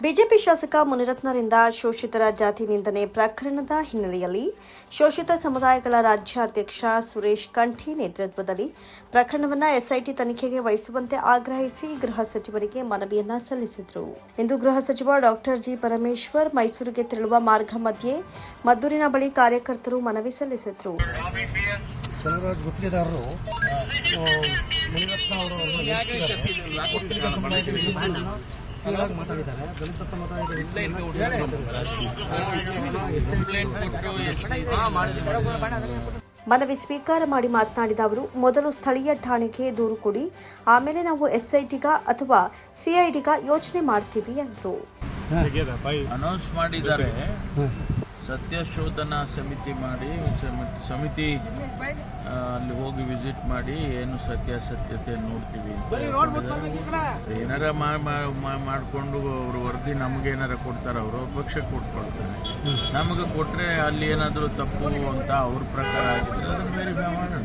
BJP ಶಾಸಕ ಮುನಿರತ್ನರಿಂದ ಶೋಷಿತರ ಜಾತಿ ನಿಂದನೆ ಪ್ರಕರಣದ ಹಿನ್ನೆಲೆಯಲ್ಲಿ ಶೋಷಿತ ಸಮುದಾಯಗಳ ರಾಜ್ಯಾಧ್ಯಕ್ಷ ಸುರೇಶ್ ಕಂಠಿ ನೇತೃತ್ವದಲ್ಲಿ ಪ್ರಕರಣವನ್ನು ಎಸ್ಐಟಿ ತನಿಖೆಗೆ ವಹಿಸುವಂತೆ ಆಗ್ರಹಿಸಿ ಗೃಹ ಸಚಿವರಿಗೆ ಮನವಿಯನ್ನ ಸಲ್ಲಿಸಿದರು. ಇಂದು ಗೃಹ ಸಚಿವ ಡಾಕ್ಟರ್ ಜಿ ಪರಮೇಶ್ವರ್ ಮೈಸೂರಿಗೆ ತೆರಳುವ ಮಾರ್ಗ ಮಧ್ಯೆ ಮದ್ದೂರಿನ ಬಳಿ ಕಾರ್ಯಕರ್ತರು ಮನವಿ ಸಲ್ಲಿಸಿದರು. ಚಂದ್ರರಾಜ್ ಗುತ್ತಿಗೆದಾರರು ಆ, ಮುನಿರತ್ನ ಅವರು ಕೀಳಾಗಿ ಮಾತಾಡಿದ್ದಾರೆ. ದಲಿತ ಸಮುದಾಯದ ಮನವಿ ಸ್ವೀಕಾರ ಮಾಡಿ ಮಾತನಾಡಿದ ಅವರು ಮೊದಲು ಸ್ಥಳೀಯ ಠಾಣೆಗೆ ದೂರು ಕೊಡಿ ಆಮೇಲೆ ನಾವು ಎಸ್ಐಟಿಗ ಅಥವಾ ಸಿಐಡಿಗ ಯೋಚನೆ ಮಾಡ್ತೀವಿ ಎಂದರು. ಅನೌನ್ಸ್ ಮಾಡಿದ್ದಾರೆ. ಸತ್ಯಶೋಧನಾ ಸಮಿತಿ ಮಾಡಿ ಸಮಿತಿ ಅಲ್ಲಿ ಹೋಗಿ ವಿಸಿಟ್ ಮಾಡಿ ಏನು ಸತ್ಯಾಸತ್ಯತೆ ನೋಡ್ತೀವಿ ಅಂತ. ಏನಾರ ಮಾಡಿಕೊಂಡು ಅವರು ವರದಿ ನಮ್ಗೆ ಏನಾರ ಕೊಡ್ತಾರ ಅವರು ಪಕ್ಷ ಪಕ್ಷಕ್ಕೆ ಕೊಟ್ಕೊಳ್ತಾರೆ. ನಮಗೆ ಕೊಟ್ಟರೆ ಅಲ್ಲಿ ಏನಾದರೂ ತಪ್ಪು ಅಂತ ಅವ್ರ ಪ್ರಕಾರ ಆಗಿದ್ರೆ ಅದನ್ನ ವೆರಿಫೈ ಮಾಡೋಣ